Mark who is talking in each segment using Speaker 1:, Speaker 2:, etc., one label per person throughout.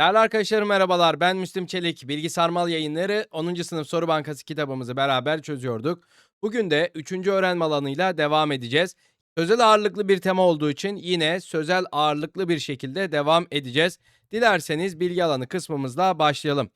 Speaker 1: Değerli arkadaşlarım merhabalar. Ben Müslüm Çelik. Bilgi Sarmal Yayınları 10. sınıf soru bankası kitabımızı beraber çözüyorduk. Bugün de 3. öğrenme alanıyla devam edeceğiz. Sözel ağırlıklı bir tema olduğu için yine sözel ağırlıklı bir şekilde devam edeceğiz. Dilerseniz bilgi alanı kısmımızla başlayalım.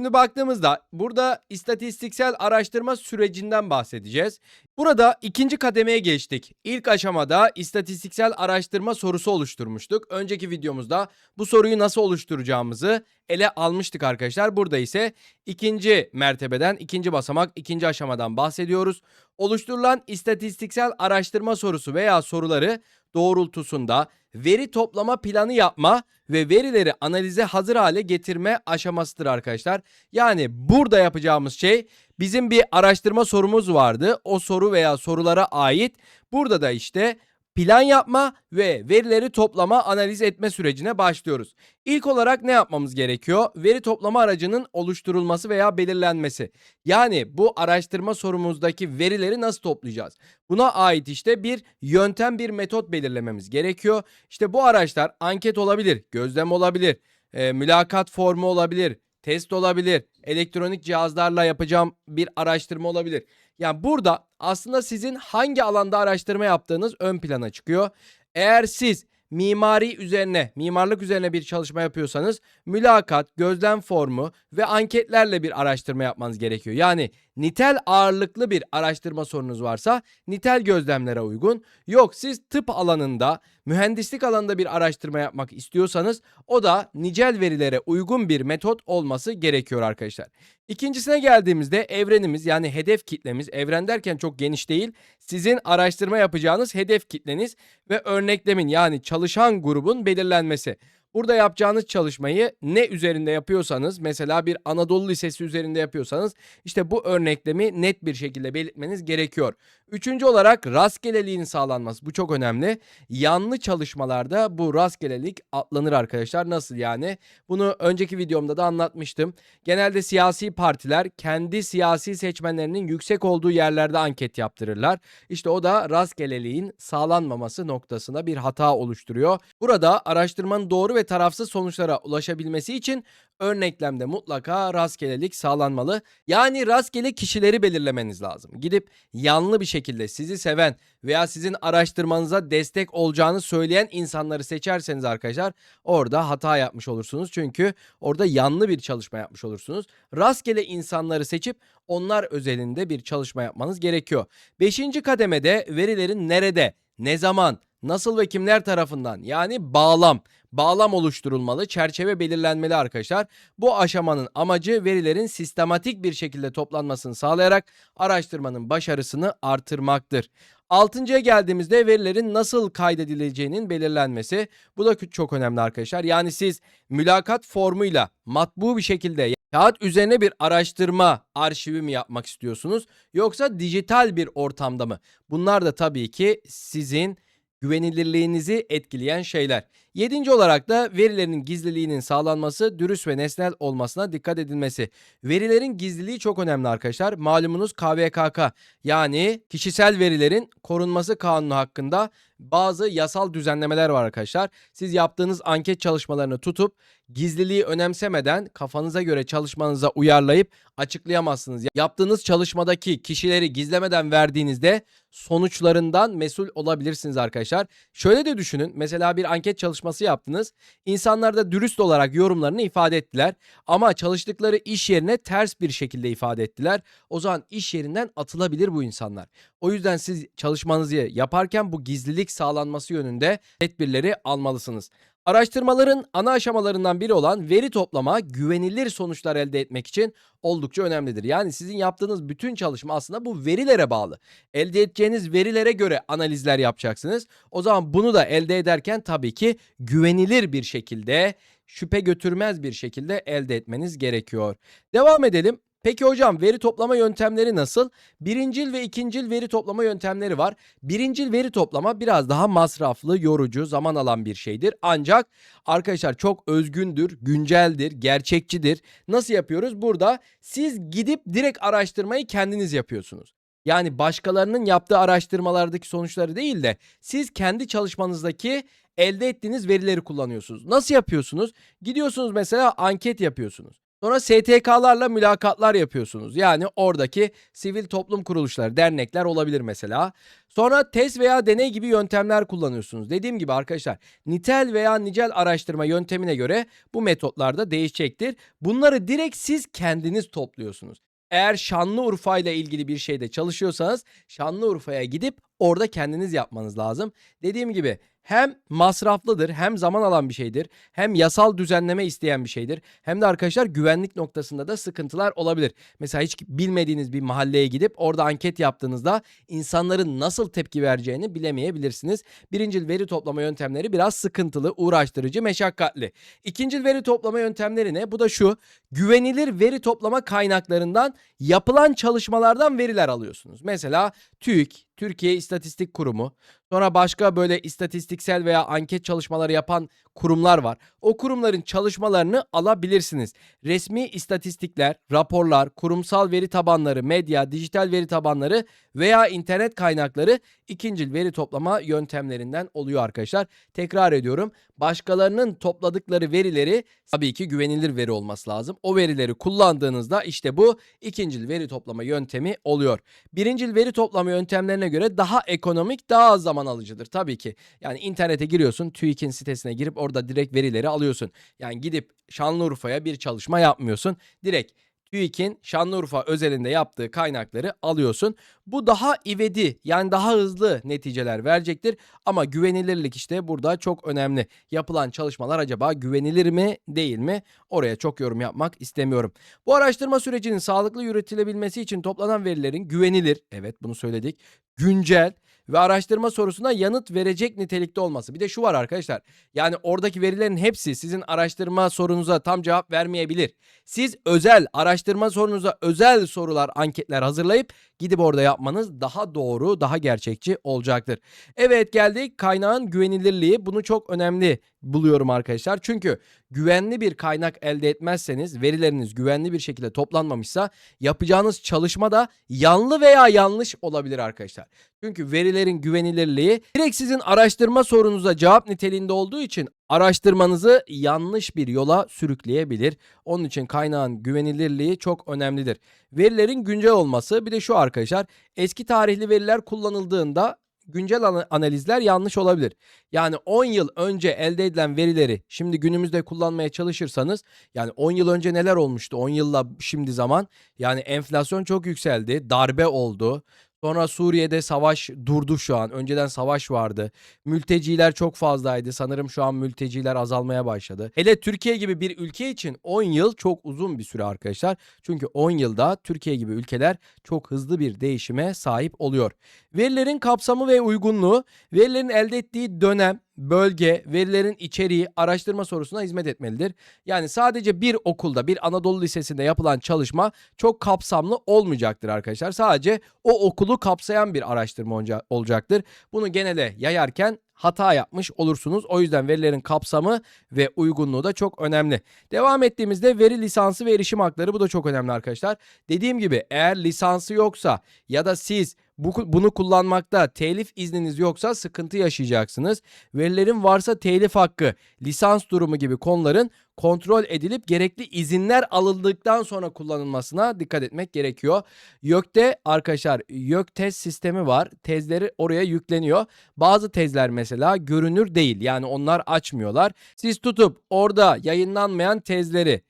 Speaker 1: Şimdi baktığımızda burada istatistiksel araştırma sürecinden bahsedeceğiz. Burada ikinci kademeye geçtik. İlk aşamada istatistiksel araştırma sorusu oluşturmuştuk. Önceki videomuzda bu soruyu nasıl oluşturacağımızı ele almıştık arkadaşlar. Burada ise ikinci mertebeden, ikinci basamak, ikinci aşamadan bahsediyoruz. Oluşturulan istatistiksel araştırma sorusu veya soruları doğrultusunda veri toplama planı yapma ve verileri analize hazır hale getirme aşamasıdır arkadaşlar. Yani burada yapacağımız şey bizim bir araştırma sorumuz vardı. O soru veya sorulara ait burada da işte plan yapma ve verileri toplama, analiz etme sürecine başlıyoruz. İlk olarak ne yapmamız gerekiyor? Veri toplama aracının oluşturulması veya belirlenmesi. Yani bu araştırma sorumuzdaki verileri nasıl toplayacağız? Buna ait işte bir yöntem, bir metot belirlememiz gerekiyor. İşte bu araçlar anket olabilir, gözlem olabilir, e, mülakat formu olabilir, test olabilir, elektronik cihazlarla yapacağım bir araştırma olabilir. Yani burada aslında sizin hangi alanda araştırma yaptığınız ön plana çıkıyor. Eğer siz mimari üzerine, mimarlık üzerine bir çalışma yapıyorsanız mülakat, gözlem formu ve anketlerle bir araştırma yapmanız gerekiyor. Yani nitel ağırlıklı bir araştırma sorunuz varsa nitel gözlemlere uygun. Yok siz tıp alanında, mühendislik alanında bir araştırma yapmak istiyorsanız o da nicel verilere uygun bir metot olması gerekiyor arkadaşlar. İkincisine geldiğimizde evrenimiz yani hedef kitlemiz, evren derken çok geniş değil, sizin araştırma yapacağınız hedef kitleniz ve örneklemin yani çalışan grubun belirlenmesi. Burada yapacağınız çalışmayı ne üzerinde yapıyorsanız mesela bir Anadolu Lisesi üzerinde yapıyorsanız işte bu örneklemi net bir şekilde belirtmeniz gerekiyor. Üçüncü olarak rastgeleliğin sağlanması. Bu çok önemli. Yanlı çalışmalarda bu rastgelelik atlanır arkadaşlar. Nasıl yani? Bunu önceki videomda da anlatmıştım. Genelde siyasi partiler kendi siyasi seçmenlerinin yüksek olduğu yerlerde anket yaptırırlar. İşte o da rastgeleliğin sağlanmaması noktasında bir hata oluşturuyor. Burada araştırmanın doğru ve tarafsız sonuçlara ulaşabilmesi için örneklemde mutlaka rastgelelik sağlanmalı. Yani rastgele kişileri belirlemeniz lazım. Gidip yanlı bir şekilde sizi seven veya sizin araştırmanıza destek olacağını söyleyen insanları seçerseniz arkadaşlar orada hata yapmış olursunuz. Çünkü orada yanlı bir çalışma yapmış olursunuz. Rastgele insanları seçip onlar özelinde bir çalışma yapmanız gerekiyor. Beşinci kademede verilerin nerede, ne zaman, nasıl ve kimler tarafından yani bağlam bağlam oluşturulmalı, çerçeve belirlenmeli arkadaşlar. Bu aşamanın amacı verilerin sistematik bir şekilde toplanmasını sağlayarak araştırmanın başarısını artırmaktır. Altıncıya geldiğimizde verilerin nasıl kaydedileceğinin belirlenmesi. Bu da çok önemli arkadaşlar. Yani siz mülakat formuyla matbu bir şekilde kağıt üzerine bir araştırma arşivi mi yapmak istiyorsunuz yoksa dijital bir ortamda mı? Bunlar da tabii ki sizin güvenilirliğinizi etkileyen şeyler. Yedinci olarak da verilerin gizliliğinin sağlanması, dürüst ve nesnel olmasına dikkat edilmesi. Verilerin gizliliği çok önemli arkadaşlar. Malumunuz KVKK yani kişisel verilerin korunması kanunu hakkında bazı yasal düzenlemeler var arkadaşlar. Siz yaptığınız anket çalışmalarını tutup gizliliği önemsemeden kafanıza göre çalışmanıza uyarlayıp açıklayamazsınız. Yaptığınız çalışmadaki kişileri gizlemeden verdiğinizde sonuçlarından mesul olabilirsiniz arkadaşlar. Şöyle de düşünün. Mesela bir anket çalışması yaptınız. İnsanlar da dürüst olarak yorumlarını ifade ettiler. Ama çalıştıkları iş yerine ters bir şekilde ifade ettiler. O zaman iş yerinden atılabilir bu insanlar. O yüzden siz çalışmanızı yaparken bu gizlilik sağlanması yönünde tedbirleri almalısınız. Araştırmaların ana aşamalarından biri olan veri toplama güvenilir sonuçlar elde etmek için oldukça önemlidir. Yani sizin yaptığınız bütün çalışma aslında bu verilere bağlı. Elde edeceğiniz verilere göre analizler yapacaksınız. O zaman bunu da elde ederken tabii ki güvenilir bir şekilde, şüphe götürmez bir şekilde elde etmeniz gerekiyor. Devam edelim. Peki hocam veri toplama yöntemleri nasıl? Birincil ve ikincil veri toplama yöntemleri var. Birincil veri toplama biraz daha masraflı, yorucu, zaman alan bir şeydir. Ancak arkadaşlar çok özgündür, günceldir, gerçekçidir. Nasıl yapıyoruz? Burada siz gidip direkt araştırmayı kendiniz yapıyorsunuz. Yani başkalarının yaptığı araştırmalardaki sonuçları değil de siz kendi çalışmanızdaki elde ettiğiniz verileri kullanıyorsunuz. Nasıl yapıyorsunuz? Gidiyorsunuz mesela anket yapıyorsunuz. Sonra STK'larla mülakatlar yapıyorsunuz. Yani oradaki sivil toplum kuruluşları, dernekler olabilir mesela. Sonra test veya deney gibi yöntemler kullanıyorsunuz. Dediğim gibi arkadaşlar nitel veya nicel araştırma yöntemine göre bu metotlar da değişecektir. Bunları direkt siz kendiniz topluyorsunuz. Eğer Şanlıurfa ile ilgili bir şeyde çalışıyorsanız Şanlıurfa'ya gidip orada kendiniz yapmanız lazım. Dediğim gibi hem masraflıdır hem zaman alan bir şeydir hem yasal düzenleme isteyen bir şeydir hem de arkadaşlar güvenlik noktasında da sıkıntılar olabilir. Mesela hiç bilmediğiniz bir mahalleye gidip orada anket yaptığınızda insanların nasıl tepki vereceğini bilemeyebilirsiniz. Birincil veri toplama yöntemleri biraz sıkıntılı, uğraştırıcı, meşakkatli. İkincil veri toplama yöntemleri ne? Bu da şu. Güvenilir veri toplama kaynaklarından yapılan çalışmalardan veriler alıyorsunuz. Mesela TÜİK, Türkiye İstatistik Kurumu, sonra başka böyle istatistiksel veya anket çalışmaları yapan kurumlar var. O kurumların çalışmalarını alabilirsiniz. Resmi istatistikler, raporlar, kurumsal veri tabanları, medya, dijital veri tabanları veya internet kaynakları ikincil veri toplama yöntemlerinden oluyor arkadaşlar. Tekrar ediyorum. Başkalarının topladıkları verileri tabii ki güvenilir veri olması lazım. O verileri kullandığınızda işte bu ikincil veri toplama yöntemi oluyor. Birincil veri toplama yöntemlerine göre daha ekonomik, daha az zaman alıcıdır tabii ki. Yani internete giriyorsun, TÜİK'in sitesine girip orada direkt verileri alıyorsun. Yani gidip Şanlıurfa'ya bir çalışma yapmıyorsun. Direkt TÜİK'in Şanlıurfa özelinde yaptığı kaynakları alıyorsun. Bu daha ivedi yani daha hızlı neticeler verecektir. Ama güvenilirlik işte burada çok önemli. Yapılan çalışmalar acaba güvenilir mi değil mi? Oraya çok yorum yapmak istemiyorum. Bu araştırma sürecinin sağlıklı yürütülebilmesi için toplanan verilerin güvenilir, evet bunu söyledik, güncel ve araştırma sorusuna yanıt verecek nitelikte olması. Bir de şu var arkadaşlar. Yani oradaki verilerin hepsi sizin araştırma sorunuza tam cevap vermeyebilir. Siz özel araştırma sorunuza özel sorular, anketler hazırlayıp gidip orada yapmanız daha doğru, daha gerçekçi olacaktır. Evet geldik kaynağın güvenilirliği. Bunu çok önemli buluyorum arkadaşlar. Çünkü güvenli bir kaynak elde etmezseniz, verileriniz güvenli bir şekilde toplanmamışsa yapacağınız çalışma da yanlı veya yanlış olabilir arkadaşlar. Çünkü verilerin güvenilirliği direkt sizin araştırma sorunuza cevap niteliğinde olduğu için araştırmanızı yanlış bir yola sürükleyebilir. Onun için kaynağın güvenilirliği çok önemlidir. Verilerin güncel olması bir de şu arkadaşlar eski tarihli veriler kullanıldığında güncel ana- analizler yanlış olabilir. Yani 10 yıl önce elde edilen verileri şimdi günümüzde kullanmaya çalışırsanız yani 10 yıl önce neler olmuştu 10 yılla şimdi zaman yani enflasyon çok yükseldi, darbe oldu. Sonra Suriye'de savaş durdu şu an. Önceden savaş vardı. Mülteciler çok fazlaydı. Sanırım şu an mülteciler azalmaya başladı. Hele Türkiye gibi bir ülke için 10 yıl çok uzun bir süre arkadaşlar. Çünkü 10 yılda Türkiye gibi ülkeler çok hızlı bir değişime sahip oluyor. Verilerin kapsamı ve uygunluğu, verilerin elde ettiği dönem, bölge, verilerin içeriği araştırma sorusuna hizmet etmelidir. Yani sadece bir okulda, bir Anadolu Lisesi'nde yapılan çalışma çok kapsamlı olmayacaktır arkadaşlar. Sadece o okulu kapsayan bir araştırma olacaktır. Bunu genele yayarken hata yapmış olursunuz. O yüzden verilerin kapsamı ve uygunluğu da çok önemli. Devam ettiğimizde veri lisansı ve erişim hakları bu da çok önemli arkadaşlar. Dediğim gibi eğer lisansı yoksa ya da siz bu, bunu kullanmakta telif izniniz yoksa sıkıntı yaşayacaksınız. Verilerin varsa telif hakkı, lisans durumu gibi konuların kontrol edilip gerekli izinler alındıktan sonra kullanılmasına dikkat etmek gerekiyor. YÖK'te arkadaşlar YÖK tez sistemi var. Tezleri oraya yükleniyor. Bazı tezler mesela görünür değil. Yani onlar açmıyorlar. Siz tutup orada yayınlanmayan tezleri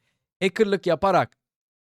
Speaker 1: hackerlık yaparak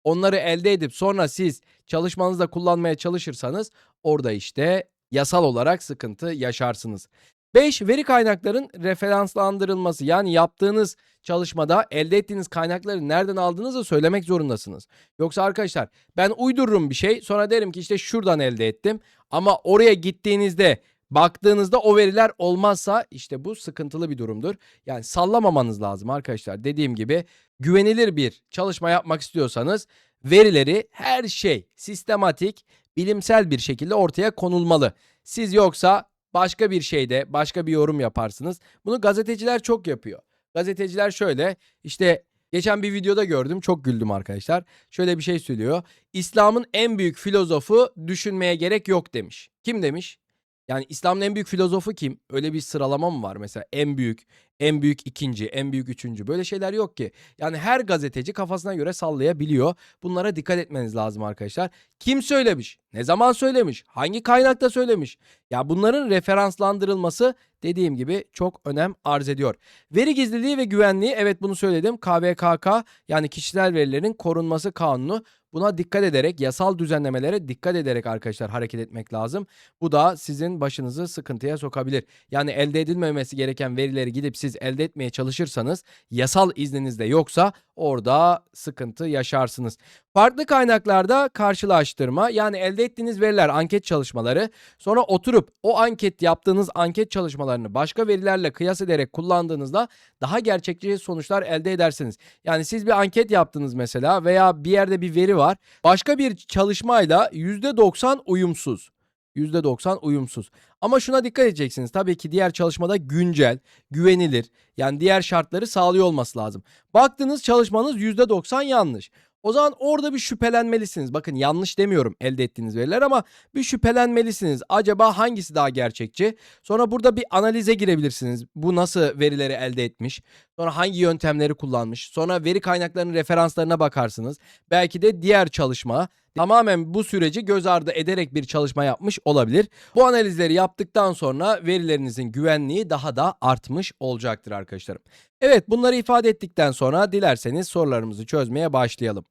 Speaker 1: onları elde edip sonra siz çalışmanızda kullanmaya çalışırsanız orada işte yasal olarak sıkıntı yaşarsınız. 5. Veri kaynakların referanslandırılması yani yaptığınız çalışmada elde ettiğiniz kaynakları nereden aldığınızı söylemek zorundasınız. Yoksa arkadaşlar ben uydururum bir şey sonra derim ki işte şuradan elde ettim ama oraya gittiğinizde baktığınızda o veriler olmazsa işte bu sıkıntılı bir durumdur. Yani sallamamanız lazım arkadaşlar. Dediğim gibi güvenilir bir çalışma yapmak istiyorsanız verileri her şey sistematik, bilimsel bir şekilde ortaya konulmalı. Siz yoksa başka bir şeyde başka bir yorum yaparsınız. Bunu gazeteciler çok yapıyor. Gazeteciler şöyle işte geçen bir videoda gördüm çok güldüm arkadaşlar. Şöyle bir şey söylüyor. İslam'ın en büyük filozofu düşünmeye gerek yok demiş. Kim demiş? Yani İslam'ın en büyük filozofu kim? Öyle bir sıralama mı var mesela? En büyük, en büyük ikinci, en büyük üçüncü. Böyle şeyler yok ki. Yani her gazeteci kafasına göre sallayabiliyor. Bunlara dikkat etmeniz lazım arkadaşlar. Kim söylemiş? Ne zaman söylemiş? Hangi kaynakta söylemiş? Ya bunların referanslandırılması dediğim gibi çok önem arz ediyor. Veri gizliliği ve güvenliği evet bunu söyledim. KVKK yani kişisel verilerin korunması kanunu Buna dikkat ederek, yasal düzenlemelere dikkat ederek arkadaşlar hareket etmek lazım. Bu da sizin başınızı sıkıntıya sokabilir. Yani elde edilmemesi gereken verileri gidip siz elde etmeye çalışırsanız, yasal izniniz de yoksa orada sıkıntı yaşarsınız. Farklı kaynaklarda karşılaştırma yani elde ettiğiniz veriler anket çalışmaları sonra oturup o anket yaptığınız anket çalışmalarını başka verilerle kıyas ederek kullandığınızda daha gerçekçi sonuçlar elde edersiniz. Yani siz bir anket yaptınız mesela veya bir yerde bir veri var. Başka bir çalışmayla %90 uyumsuz. %90 uyumsuz. Ama şuna dikkat edeceksiniz. Tabii ki diğer çalışmada güncel, güvenilir. Yani diğer şartları sağlıyor olması lazım. Baktığınız çalışmanız %90 yanlış. O zaman orada bir şüphelenmelisiniz. Bakın yanlış demiyorum elde ettiğiniz veriler ama bir şüphelenmelisiniz. Acaba hangisi daha gerçekçi? Sonra burada bir analize girebilirsiniz. Bu nasıl verileri elde etmiş? Sonra hangi yöntemleri kullanmış? Sonra veri kaynaklarının referanslarına bakarsınız. Belki de diğer çalışma tamamen bu süreci göz ardı ederek bir çalışma yapmış olabilir. Bu analizleri yaptıktan sonra verilerinizin güvenliği daha da artmış olacaktır arkadaşlarım. Evet bunları ifade ettikten sonra dilerseniz sorularımızı çözmeye başlayalım.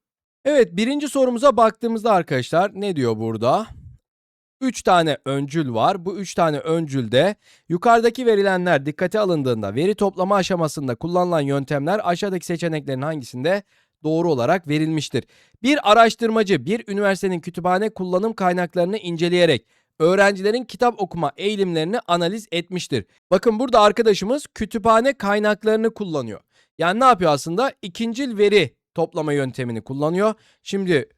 Speaker 1: Evet birinci sorumuza baktığımızda arkadaşlar ne diyor burada? 3 tane öncül var. Bu 3 tane öncülde yukarıdaki verilenler dikkate alındığında veri toplama aşamasında kullanılan yöntemler aşağıdaki seçeneklerin hangisinde doğru olarak verilmiştir? Bir araştırmacı bir üniversitenin kütüphane kullanım kaynaklarını inceleyerek öğrencilerin kitap okuma eğilimlerini analiz etmiştir. Bakın burada arkadaşımız kütüphane kaynaklarını kullanıyor. Yani ne yapıyor aslında? İkincil veri toplama yöntemini kullanıyor. Şimdi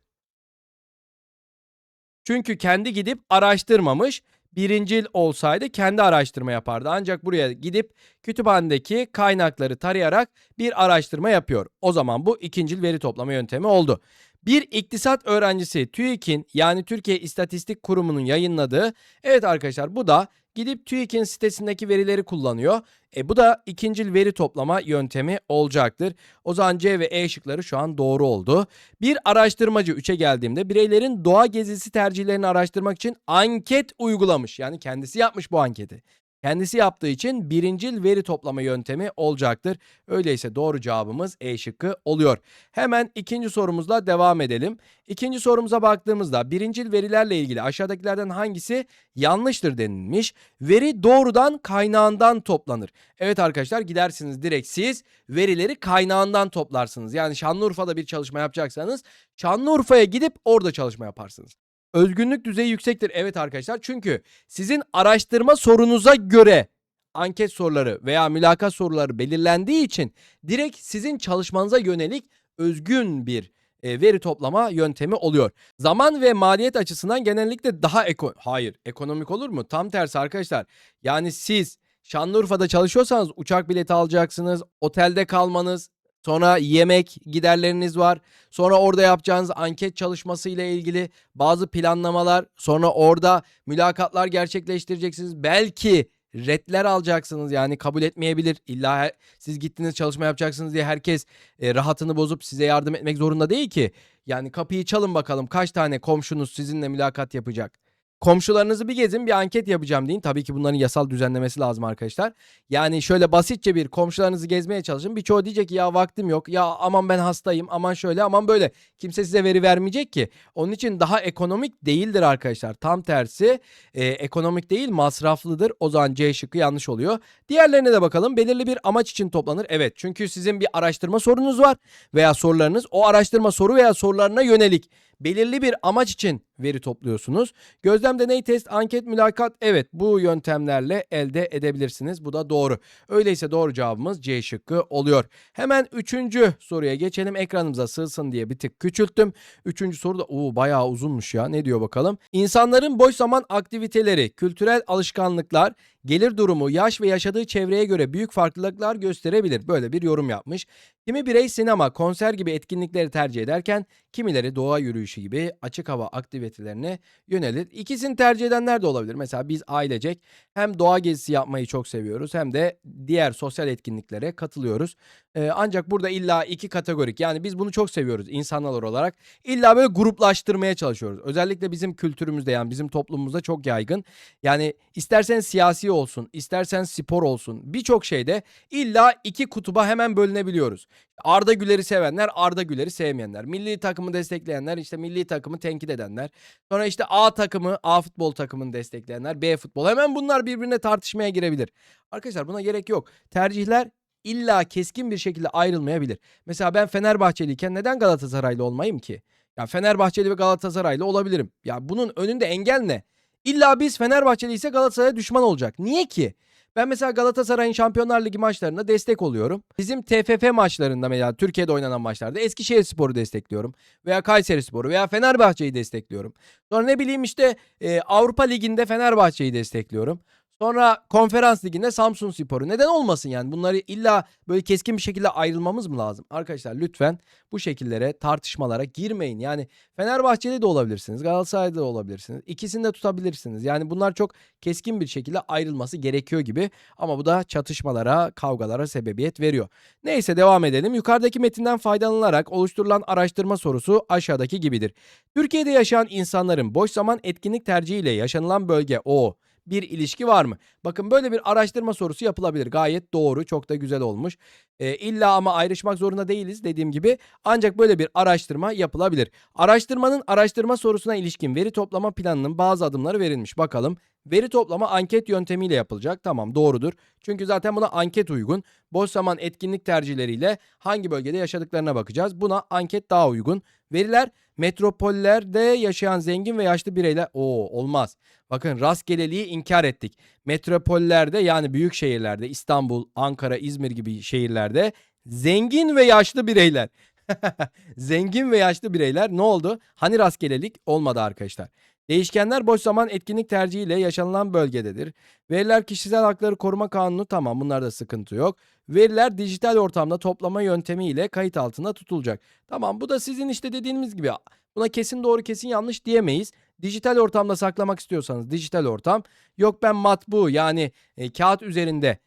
Speaker 1: çünkü kendi gidip araştırmamış. Birincil olsaydı kendi araştırma yapardı. Ancak buraya gidip kütüphanedeki kaynakları tarayarak bir araştırma yapıyor. O zaman bu ikincil veri toplama yöntemi oldu. Bir iktisat öğrencisi TÜİK'in yani Türkiye İstatistik Kurumu'nun yayınladığı evet arkadaşlar bu da gidip TÜİK'in sitesindeki verileri kullanıyor. E bu da ikincil veri toplama yöntemi olacaktır. O zaman C ve E şıkları şu an doğru oldu. Bir araştırmacı 3'e geldiğimde bireylerin doğa gezisi tercihlerini araştırmak için anket uygulamış. Yani kendisi yapmış bu anketi. Kendisi yaptığı için birincil veri toplama yöntemi olacaktır. Öyleyse doğru cevabımız E şıkkı oluyor. Hemen ikinci sorumuzla devam edelim. İkinci sorumuza baktığımızda birincil verilerle ilgili aşağıdakilerden hangisi yanlıştır denilmiş. Veri doğrudan kaynağından toplanır. Evet arkadaşlar gidersiniz direkt siz verileri kaynağından toplarsınız. Yani Şanlıurfa'da bir çalışma yapacaksanız Şanlıurfa'ya gidip orada çalışma yaparsınız. Özgünlük düzeyi yüksektir. Evet arkadaşlar çünkü sizin araştırma sorunuza göre anket soruları veya mülakat soruları belirlendiği için direkt sizin çalışmanıza yönelik özgün bir e, veri toplama yöntemi oluyor. Zaman ve maliyet açısından genellikle daha eko hayır ekonomik olur mu? Tam tersi arkadaşlar. Yani siz Şanlıurfa'da çalışıyorsanız uçak bileti alacaksınız, otelde kalmanız, Sonra yemek giderleriniz var. Sonra orada yapacağınız anket çalışması ile ilgili bazı planlamalar. Sonra orada mülakatlar gerçekleştireceksiniz. Belki redler alacaksınız yani kabul etmeyebilir. İlla her, siz gittiniz çalışma yapacaksınız diye herkes e, rahatını bozup size yardım etmek zorunda değil ki. Yani kapıyı çalın bakalım kaç tane komşunuz sizinle mülakat yapacak. Komşularınızı bir gezin bir anket yapacağım deyin. Tabii ki bunların yasal düzenlemesi lazım arkadaşlar. Yani şöyle basitçe bir komşularınızı gezmeye çalışın. Birçoğu diyecek ki ya vaktim yok. Ya aman ben hastayım. Aman şöyle aman böyle. Kimse size veri vermeyecek ki. Onun için daha ekonomik değildir arkadaşlar. Tam tersi e, ekonomik değil masraflıdır. O zaman C şıkkı yanlış oluyor. Diğerlerine de bakalım. Belirli bir amaç için toplanır. Evet çünkü sizin bir araştırma sorunuz var veya sorularınız o araştırma soru veya sorularına yönelik belirli bir amaç için veri topluyorsunuz. Gözlem, deney, test, anket, mülakat evet bu yöntemlerle elde edebilirsiniz. Bu da doğru. Öyleyse doğru cevabımız C şıkkı oluyor. Hemen üçüncü soruya geçelim. Ekranımıza sığsın diye bir tık küçülttüm. Üçüncü soru da oo, bayağı uzunmuş ya. Ne diyor bakalım? İnsanların boş zaman aktiviteleri, kültürel alışkanlıklar, gelir durumu, yaş ve yaşadığı çevreye göre büyük farklılıklar gösterebilir. Böyle bir yorum yapmış. Kimi birey sinema, konser gibi etkinlikleri tercih ederken kimileri doğa yürüyüşü gibi açık hava aktivitelerine yönelir. İkisini tercih edenler de olabilir. Mesela biz ailecek hem doğa gezisi yapmayı çok seviyoruz hem de diğer sosyal etkinliklere katılıyoruz. Ee, ancak burada illa iki kategorik yani biz bunu çok seviyoruz insanlar olarak. İlla böyle gruplaştırmaya çalışıyoruz. Özellikle bizim kültürümüzde yani bizim toplumumuzda çok yaygın. Yani istersen siyasi olsun, istersen spor olsun birçok şeyde illa iki kutuba hemen bölünebiliyoruz. Arda Güler'i sevenler, Arda Güler'i sevmeyenler. Milli takımı destekleyenler, işte milli takımı tenkit edenler. Sonra işte A takımı, A futbol takımını destekleyenler, B futbol. Hemen bunlar birbirine tartışmaya girebilir. Arkadaşlar buna gerek yok. Tercihler illa keskin bir şekilde ayrılmayabilir. Mesela ben Fenerbahçeliyken neden Galatasaraylı olmayayım ki? Ya Fenerbahçeli ve Galatasaraylı olabilirim. Ya bunun önünde engel ne? İlla biz Fenerbahçeli ise Galatasaray'a düşman olacak. Niye ki? Ben mesela Galatasaray'ın Şampiyonlar Ligi maçlarına destek oluyorum. Bizim TFF maçlarında mesela Türkiye'de oynanan maçlarda Eskişehirspor'u destekliyorum. Veya Kayserispor'u veya Fenerbahçe'yi destekliyorum. Sonra ne bileyim işte e, Avrupa Ligi'nde Fenerbahçe'yi destekliyorum. Sonra konferans liginde Samsun Spor'u. Neden olmasın yani? Bunları illa böyle keskin bir şekilde ayrılmamız mı lazım? Arkadaşlar lütfen bu şekillere, tartışmalara girmeyin. Yani Fenerbahçeli de olabilirsiniz, Galatasaray'da da olabilirsiniz. İkisini de tutabilirsiniz. Yani bunlar çok keskin bir şekilde ayrılması gerekiyor gibi. Ama bu da çatışmalara, kavgalara sebebiyet veriyor. Neyse devam edelim. Yukarıdaki metinden faydalanılarak oluşturulan araştırma sorusu aşağıdaki gibidir. Türkiye'de yaşayan insanların boş zaman etkinlik tercihiyle yaşanılan bölge o bir ilişki var mı? Bakın böyle bir araştırma sorusu yapılabilir. Gayet doğru, çok da güzel olmuş. E, illa ama ayrışmak zorunda değiliz dediğim gibi. Ancak böyle bir araştırma yapılabilir. Araştırmanın araştırma sorusuna ilişkin veri toplama planının bazı adımları verilmiş. Bakalım. Veri toplama anket yöntemiyle yapılacak. Tamam doğrudur. Çünkü zaten buna anket uygun. Boş zaman etkinlik tercihleriyle hangi bölgede yaşadıklarına bakacağız. Buna anket daha uygun. Veriler metropollerde yaşayan zengin ve yaşlı bireyler... Oo olmaz. Bakın rastgeleliği inkar ettik. Metropollerde yani büyük şehirlerde İstanbul, Ankara, İzmir gibi şehirlerde zengin ve yaşlı bireyler. zengin ve yaşlı bireyler ne oldu? Hani rastgelelik olmadı arkadaşlar. Değişkenler boş zaman etkinlik tercihiyle yaşanılan bölgededir. Veriler kişisel hakları koruma kanunu tamam bunlarda sıkıntı yok. Veriler dijital ortamda toplama yöntemiyle kayıt altında tutulacak. Tamam bu da sizin işte dediğiniz gibi buna kesin doğru kesin yanlış diyemeyiz. Dijital ortamda saklamak istiyorsanız dijital ortam. Yok ben matbu yani e, kağıt üzerinde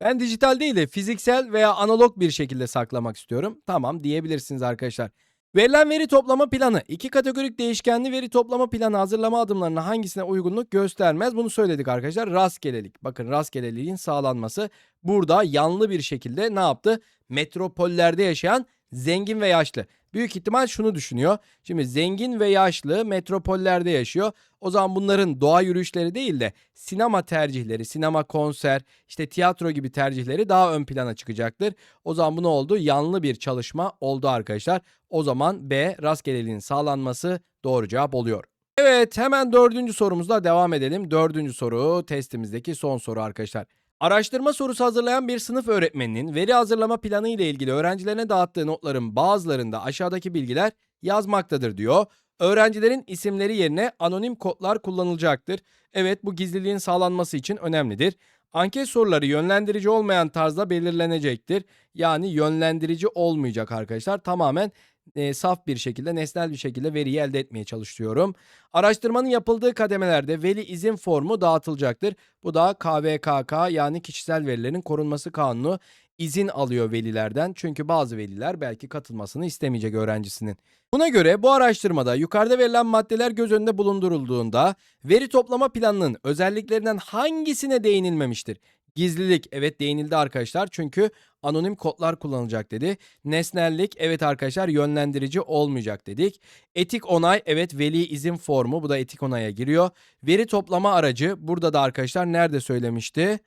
Speaker 1: ben dijital değil de fiziksel veya analog bir şekilde saklamak istiyorum. Tamam diyebilirsiniz arkadaşlar. Verilen veri toplama planı iki kategorik değişkenli veri toplama planı hazırlama adımlarına hangisine uygunluk göstermez? Bunu söyledik arkadaşlar. Rastgelelik. Bakın rastgeleliğin sağlanması burada yanlı bir şekilde ne yaptı? Metropollerde yaşayan zengin ve yaşlı. Büyük ihtimal şunu düşünüyor. Şimdi zengin ve yaşlı metropollerde yaşıyor. O zaman bunların doğa yürüyüşleri değil de sinema tercihleri, sinema konser, işte tiyatro gibi tercihleri daha ön plana çıkacaktır. O zaman bu ne oldu? Yanlı bir çalışma oldu arkadaşlar. O zaman B rastgeleliğin sağlanması doğru cevap oluyor. Evet hemen dördüncü sorumuzla devam edelim. Dördüncü soru testimizdeki son soru arkadaşlar. Araştırma sorusu hazırlayan bir sınıf öğretmeninin veri hazırlama planı ile ilgili öğrencilerine dağıttığı notların bazılarında aşağıdaki bilgiler yazmaktadır diyor. Öğrencilerin isimleri yerine anonim kodlar kullanılacaktır. Evet bu gizliliğin sağlanması için önemlidir. Anket soruları yönlendirici olmayan tarzda belirlenecektir. Yani yönlendirici olmayacak arkadaşlar. Tamamen e, saf bir şekilde, nesnel bir şekilde veriyi elde etmeye çalışıyorum. Araştırmanın yapıldığı kademelerde veli izin formu dağıtılacaktır. Bu da KVKK yani kişisel verilerin korunması kanunu izin alıyor velilerden. Çünkü bazı veliler belki katılmasını istemeyecek öğrencisinin. Buna göre bu araştırmada yukarıda verilen maddeler göz önünde bulundurulduğunda veri toplama planının özelliklerinden hangisine değinilmemiştir? Gizlilik evet değinildi arkadaşlar çünkü anonim kodlar kullanılacak dedi. Nesnellik evet arkadaşlar yönlendirici olmayacak dedik. Etik onay evet veli izin formu bu da etik onaya giriyor. Veri toplama aracı burada da arkadaşlar nerede söylemişti?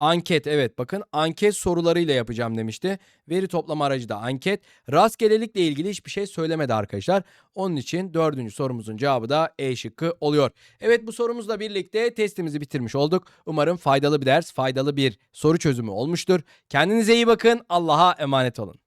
Speaker 1: Anket evet bakın anket sorularıyla yapacağım demişti. Veri toplama aracı da anket. Rastgelelikle ilgili hiçbir şey söylemedi arkadaşlar. Onun için dördüncü sorumuzun cevabı da E şıkkı oluyor. Evet bu sorumuzla birlikte testimizi bitirmiş olduk. Umarım faydalı bir ders, faydalı bir soru çözümü olmuştur. Kendinize iyi bakın. Allah'a emanet olun.